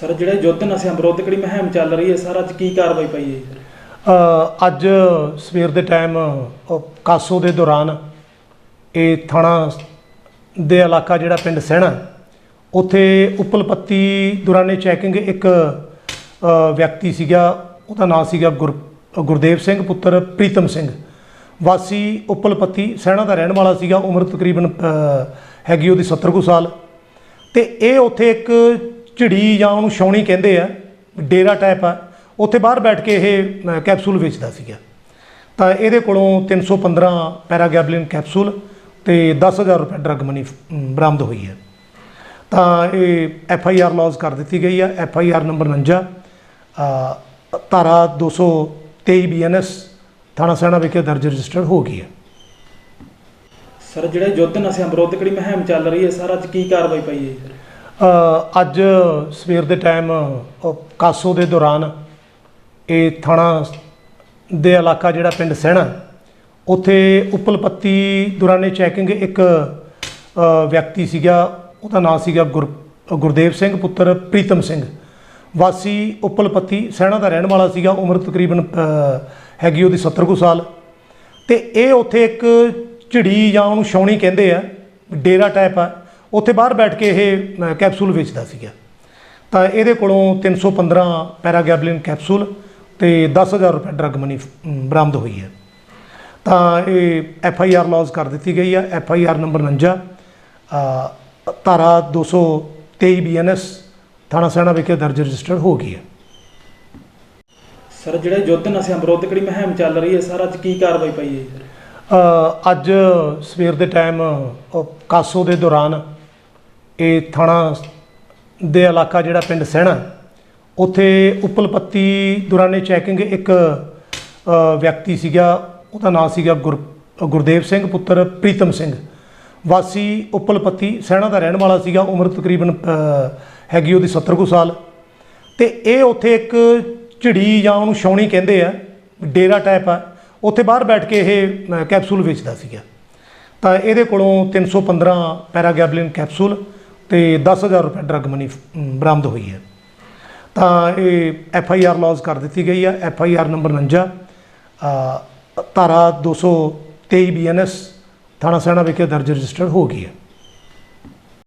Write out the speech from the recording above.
Sir ਜਿਹੜੇ ਯੁੱਧ ਨਸ਼ਿਆਂ ਵਿਰੁੱਧ ਕਿਹੜੀ ਮੁਹਿੰਮ ਚੱਲ ਰਹੀ ਹੈ? ਸਰ ਅੱਜ ਕੀ ਕਾਰਵਾਈ ਪਈ ਹੈ? ਅ, ਅੱਜ ਸਵੇਰ ਦੇ ਟਾਈਮ ਅ, ਕਾਸੋ ਦੇ ਦੌਰਾਨ ਇਹ ਥਾਣਾ ਦੇ ਇਲਾਕਾ ਜਿਹੜਾ ਪਿੰਡ ਸਹਿਣਾ ਉੱਥੇ ਉਪਲਪੱਤੀ ਦੌਰਾਨੇ ਚੈਕਿੰਗ ਇੱਕ ਅ, ਵਿਅਕਤੀ ਸੀਗਾ ਉਹਦਾ ਨਾਮ ਸੀਗਾ ਗੁਰ ਗੁਰਦੇਵ ਸਿੰਘ ਪੁੱਤਰ ਪ੍ਰੀਤਮ ਸਿੰਘ। ਵਾਸੀ ਉਪਲਪੱਤੀ ਸਹਿਣਾ ਦਾ ਰਹਿਣ ਵਾਲਾ ਸੀਗਾ ਉਮਰ ਤਕਰੀਬਨ ਅ, ਹੈਗੀ ਉਹਦੀ 70 ਕੁ ਸਾਲ। ਤੇ ਇਹ ਉੱਥੇ ਇੱਕ ਝਿੜੀ ਜਾਂ ਉਹਨੂੰ ਛਾਉਣੀ ਕਹਿੰਦੇ ਆ ਡੇਰਾ ਟਾਈਪ ਆ ਉੱਥੇ ਬਾਹਰ ਬੈਠ ਕੇ ਇਹ ਕੈਪਸੂਲ ਵੇਚਦਾ ਸੀਗਾ। ਤਾਂ ਇਹਦੇ ਕੋਲੋਂ 315 ਪੈਰਾਗੈਬਲਿਨ ਕੈਪਸੂਲ ਤੇ 10000 ਰੁਪਏ ਡਰਗ ਮਨੀ ਬਰਾਮਦ ਹੋਈ ਹੈ। ਤਾਂ ਇਹ ਐਫ ਆਈ ਆਰ ਲੌਜ ਕਰ ਦਿੱਤੀ ਗਈ ਹੈ ਐਫ ਆਈ ਆਰ ਨੰਬਰ 49 ਅ, ਧਾਰਾ 223 ਬੀ ਐਨ ਐਸ ਥਾਣਾ ਸੈਣਾ ਵਿਖੇ ਦਰਜ ਰਜਿਸਟਰਡ ਹੋ ਗਈ ਹੈ। ਸਰ ਜਿਹੜੇ ਯੁੱਧ ਨਸ਼ਿਆਂ ਵਿਰੁੱਧ ਕਿਹੜੀ ਮੁਹਿੰਮ ਚੱਲ ਰਹੀ ਹੈ ਸਰ ਅੱਜ ਕੀ ਕਾਰਵਾਈ ਪਈ ਹੈ ਜੀ? ਅੱਜ ਸਵੇਰ ਦੇ ਟਾਈਮ ਕਾਸੋ ਦੇ ਦੌਰਾਨ ਇਹ ਥਾਣਾ ਦੇ ਇਲਾਕਾ ਜਿਹੜਾ ਪਿੰਡ ਸਹਿਣਾ, ਉੱਥੇ ਉਪਲਪੱਤੀ ਦੌਰਾਨੇ ਚੈਕਿੰਗ ਇੱਕ ਵਿਅਕਤੀ ਸੀਗਾ, ਉਹਦਾ ਨਾਮ ਸੀਗਾ ਗੁਰ, ਗੁਰਦੇਵ ਸਿੰਘ, ਪੁੱਤਰ ਪ੍ਰੀਤਮ ਸਿੰਘ। ਵਾਸੀ ਉਪਲਪੱਤੀ ਸਹਿਣਾ ਦਾ ਰਹਿਣ ਵਾਲਾ ਸੀਗਾ, ਉਮਰ ਤਕਰੀਬਨ ਹੈਗੀ ਉਹਦੀ 70 ਕੁ ਸਾਲ। ਤੇ ਇਹ ਉੱਥੇ ਇੱਕ ਝਿੜੀ ਜਾਂ ਉਹਨੂੰ ਛਾਉਣੀ ਕਹਿੰਦੇ ਆ, ਡੇਰਾ ਟਾਈਪ ਆ। ਉੱਥੇ ਬਾਹਰ ਬੈਠ ਕੇ ਇਹ ਕੈਪਸੂਲ ਵੇਚਦਾ ਸੀਗਾ। ਤਾਂ ਇਹਦੇ ਕੋਲੋਂ 315 ਪੈਰਾਗੈਬਲਿਨ ਕੈਪਸੂਲ ਤੇ 10000 ਰੁਪਏ ਡਰਗ ਮਨੀ ਬਰਾਮਦ ਹੋਈ ਹੈ। ਤਾਂ ਇਹ ਐਫ ਆਈ ਆਰ ਲੌਜ ਕਰ ਦਿੱਤੀ ਗਈ ਹੈ ਐਫ ਆਈ ਆਰ ਨੰਬਰ 49 ਅ, ਧਾਰਾ 223 ਬੀ ਐਨ ਐਸ ਥਾਣਾ ਸੈਣਾ ਵਿਖੇ ਦਰਜ ਰਜਿਸਟਰਡ ਹੋ ਗਈ ਹੈ। ਸਰ ਜਿਹੜੇ ਯੁੱਧ ਨਸ਼ਿਆਂ ਵਿਰੁੱਧ ਕਿਹੜੀ ਮੁਹਿੰਮ ਚੱਲ ਰਹੀ ਹੈ? ਸਰ ਅੱਜ ਕੀ ਕਾਰਵਾਈ ਪਈ ਹੈ ਅੱਜ ਸਵੇਰ ਦੇ ਟਾਈਮ ਕਾਸੋ ਦੇ ਦੌਰਾਨ ਇਹ ਥਾਣਾ ਦੇ ਇਲਾਕਾ ਜਿਹੜਾ ਪਿੰਡ ਸਹਿਣਾ, ਉੱਥੇ ਉਪਲਪੱਤੀ ਦੌਰਾਨੇ ਚੈਕਿੰਗ ਇੱਕ ਵਿਅਕਤੀ ਸੀਗਾ, ਉਹਦਾ ਨਾਮ ਸੀਗਾ ਗੁਰ, ਗੁਰਦੇਵ ਸਿੰਘ, ਪੁੱਤਰ ਪ੍ਰੀਤਮ ਸਿੰਘ। ਵਾਸੀ ਉਪਲਪੱਤੀ ਸਹਿਣਾ ਦਾ ਰਹਿਣ ਵਾਲਾ ਸੀਗਾ, ਉਮਰ ਤਕਰੀਬਨ ਹੈਗੀ ਉਹਦੀ 70 ਕੁ ਸਾਲ। ਤੇ ਇਹ ਉੱਥੇ ਇੱਕ ਝਿੜੀ ਜਾਂ ਉਹਨੂੰ ਛਾਉਣੀ ਕਹਿੰਦੇ ਆ, ਡੇਰਾ ਟਾਈਪ ਆ, ਉੱਥੇ ਬਾਹਰ ਬੈਠ ਕੇ ਇਹ ਕੈਪਸੂਲ ਵੇਚਦਾ ਸੀਗਾ। ਤਾਂ ਇਹਦੇ ਕੋਲੋਂ 315 ਪੈਰਾਗੈਬਲਿਨ ਕੈਪਸੂਲ ਤੇ 10000 ਰੁਪਏ ਡਰਗ ਮਨੀ ਬਰਾਮਦ ਹੋਈ ਹੈ। ਤਾਂ ਇਹ ਐਫ ਆਈ ਆਰ ਲੌਜ ਕਰ ਦਿੱਤੀ ਗਈ ਹੈ ਐਫ ਆਈ ਆਰ ਨੰਬਰ 49 ਅ, ਧਾਰਾ 223 ਬੀ ਐਨ ਐਸ ਥਾਣਾ ਸੈਣਾ ਵਿਖੇ ਦਰਜ ਰਜਿਸਟਰਡ ਹੋ ਗਈ ਹੈ।